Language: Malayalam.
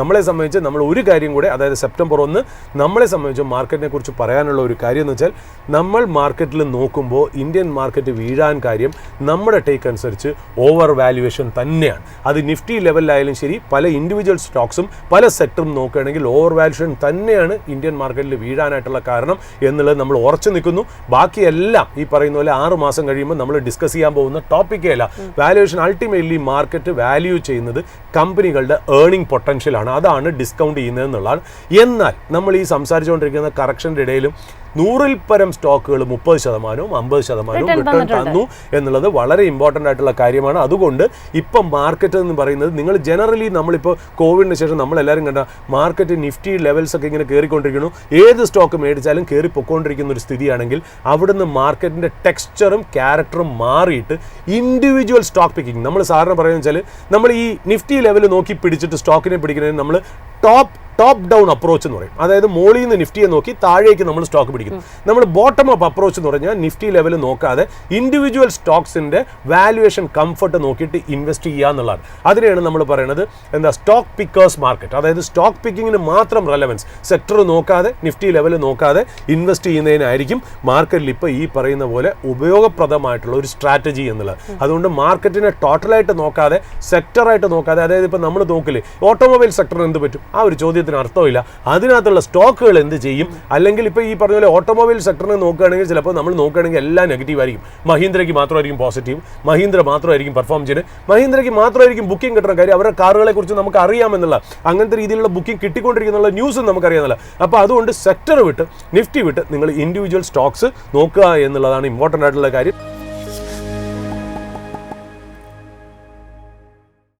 നമ്മളെ സംബന്ധിച്ച് നമ്മൾ ഒരു കാര്യം കൂടെ അതായത് സെപ്റ്റംബർ ഒന്ന് നമ്മളെ സംബന്ധിച്ച് മാർക്കറ്റിനെ കുറിച്ച് പറയാനുള്ള ഒരു കാര്യം എന്ന് വെച്ചാൽ നമ്മൾ മാർക്കറ്റിൽ നോക്കുമ്പോൾ ഇന്ത്യൻ മാർക്കറ്റ് വീഴാൻ കാര്യം നമ്മുടെ ടേക്ക് അനുസരിച്ച് ഓവർ വാല്യുവേഷൻ തന്നെയാണ്. അത് നിഫ്റ്റി ലെവലിലായാലും ശരി പല ഇൻഡിവിജ്വൽ സ്റ്റോക്സും പല സെക്ടറും നോക്കുകയാണെങ്കിൽ ഓവർ വാല്യുവേഷൻ തന്നെയാണ് ഇന്ത്യൻ മാർക്കറ്റിൽ വീഴാനായിട്ടുള്ള കാരണം എന്നുള്ളത് നമ്മൾ ഉറച്ചു നിൽക്കുന്നു. ബാക്കിയെല്ലാം ഈ പറയുന്ന പോലെ ആറ് മാസം കഴിയുമ്പോൾ നമ്മൾ ഡിസ്കസ് ചെയ്യാൻ പോകുന്ന ടോപ്പിക്കേ അല്ല. വാല്യുവേഷൻ അൾട്ടിമേറ്റ്ലി മാർക്കറ്റ് വാല്യൂ ചെയ്യുന്നത് കമ്പനികളുടെ ഏർണിംഗ് പൊട്ടൻഷ്യലാണ് അതാണ് ഡിസ്കൗണ്ട് ചെയ്യുന്നത് എന്നുള്ളതാണ് എന്നാൽ നമ്മൾ ഈ സംസാരിച്ചുകൊണ്ടിരിക്കുന്ന കറക്ഷന്റെ ഇടയിലും നൂറിൽ പരം സ്റ്റോക്കുകൾ മുപ്പത് ശതമാനവും അമ്പത് ശതമാനവും റിട്ടേൺ തന്നു എന്നുള്ളത് വളരെ ഇമ്പോർട്ടന്റ് ആയിട്ടുള്ള കാര്യമാണ്. അതുകൊണ്ട് ഇപ്പം മാർക്കറ്റ് എന്ന് പറയുന്നത് നിങ്ങൾ ജനറലി നമ്മളിപ്പോൾ കോവിഡിന് ശേഷം നമ്മളെല്ലാവരും കണ്ട മാർക്കറ്റ് നിഫ്റ്റി ലെവൽസ് ഒക്കെ ഇങ്ങനെ കയറിക്കൊണ്ടിരിക്കുന്നു ഏത് സ്റ്റോക്ക് മേടിച്ചാലും കയറി പൊക്കോണ്ടിരിക്കുന്ന ഒരു സ്ഥിതിയാണെങ്കിൽ അവിടുന്ന് മാർക്കറ്റിന്റെ ടെക്സ്ചറും ക്യാരക്ടറും മാറിയിട്ട് ഇൻഡിവിജ്വൽ സ്റ്റോക്ക് പിക്കിംഗ് നമ്മൾ സാറിന് പറയുന്നത് വെച്ചാൽ നമ്മൾ ഈ നിഫ്റ്റി ലെവൽ നോക്കി പിടിച്ചിട്ട് സ്റ്റോക്കിനെ പിടിക്കുന്നതിന് നമ്മൾ ടോപ്പ് ടോപ്പ് ഡൗൺ അപ്രോച്ച് എന്ന് പറയും. അതായത് മോളിൽ നിന്ന് നിഫ്റ്റിയെ നോക്കി താഴേക്ക് നമ്മൾ സ്റ്റോക്ക് പിടിക്കുന്നു. നമ്മൾ ബോട്ടം അപ്പ് അപ്രോച്ച് എന്ന് പറഞ്ഞാൽ നിഫ്റ്റി ലെവൽ നോക്കാതെ ഇൻഡിവിജ്വൽ സ്റ്റോക്സിന്റെ വാല്യുവേഷൻ കംഫർട്ട് നോക്കിയിട്ട് ഇൻവെസ്റ്റ് ചെയ്യുക എന്നുള്ളതാണ്. അതിനെയാണ് നമ്മൾ പറയുന്നത് എന്താ സ്റ്റോക്ക് പിക്കേഴ്സ് മാർക്കറ്റ് അതായത് സ്റ്റോക്ക് പിക്കിങ്ങിന് മാത്രം റെലവൻസ് സെക്ടർ നോക്കാതെ നിഫ്റ്റി ലെവൽ നോക്കാതെ ഇൻവെസ്റ്റ് ചെയ്യുന്നതിനായിരിക്കും മാർക്കറ്റിൽ ഇപ്പോൾ ഈ പറയുന്ന പോലെ ഉപയോഗപ്രദമായിട്ടുള്ള ഒരു സ്ട്രാറ്റജി എന്നുള്ളത്. അതുകൊണ്ട് മാർക്കറ്റിനെ ടോട്ടലായിട്ട് നോക്കാതെ സെക്ടറായിട്ട് നോക്കാതെ അതായത് ഇപ്പോൾ നമ്മൾ നോക്കില്ലേ ഓട്ടോമൊബൈൽ സെക്ടർ എന്ത് പറ്റും? ആ ഒരു ചോദ്യത്തിന് അർത്ഥമില്ല. അതിനകത്തുള്ള സ്റ്റോക്കുകൾ എന്ത് ചെയ്യും? അല്ലെങ്കിൽ ഇപ്പോൾ ഈ പറഞ്ഞ പോലെ ഓട്ടോമൊബൈൽ സെക്ടറിനെ നോക്കുകയാണെങ്കിൽ ചിലപ്പോൾ നമ്മൾ നോക്കുകയാണെങ്കിൽ എല്ലാം നെഗറ്റീവ് ആയിരിക്കും. മഹീന്ദ്രയ്ക്ക് മാത്രമായിരിക്കും പോസിറ്റീവ് മഹീന്ദ്ര മാത്രമായിരിക്കും പെർഫോം ചെയ്യുന്നത്. മഹീന്ദ്രയ്ക്ക് മാത്രമായിരിക്കും ബുക്കിംഗ് കിട്ടുന്ന കാര്യം. അവരുടെ കാറുകളെ കുറിച്ച് നമുക്ക് അറിയാമെന്നുള്ള അങ്ങനത്തെ രീതിയിലുള്ള ബുക്കിംഗ് കിട്ടിക്കൊണ്ടിരിക്കുന്നുള്ള ന്യൂസും നമുക്ക് നമുക്കറിയാമെന്നുള്ള അപ്പോൾ അതുകൊണ്ട് സെക്ടർ വിട്ട് നിഫ്റ്റി വിട്ട് നിങ്ങൾ ഇൻഡിവിജ്വൽ സ്റ്റോക്സ് നോക്കുക എന്നുള്ളതാണ് ഇമ്പോർട്ടന്റ് ആയിട്ടുള്ള കാര്യം.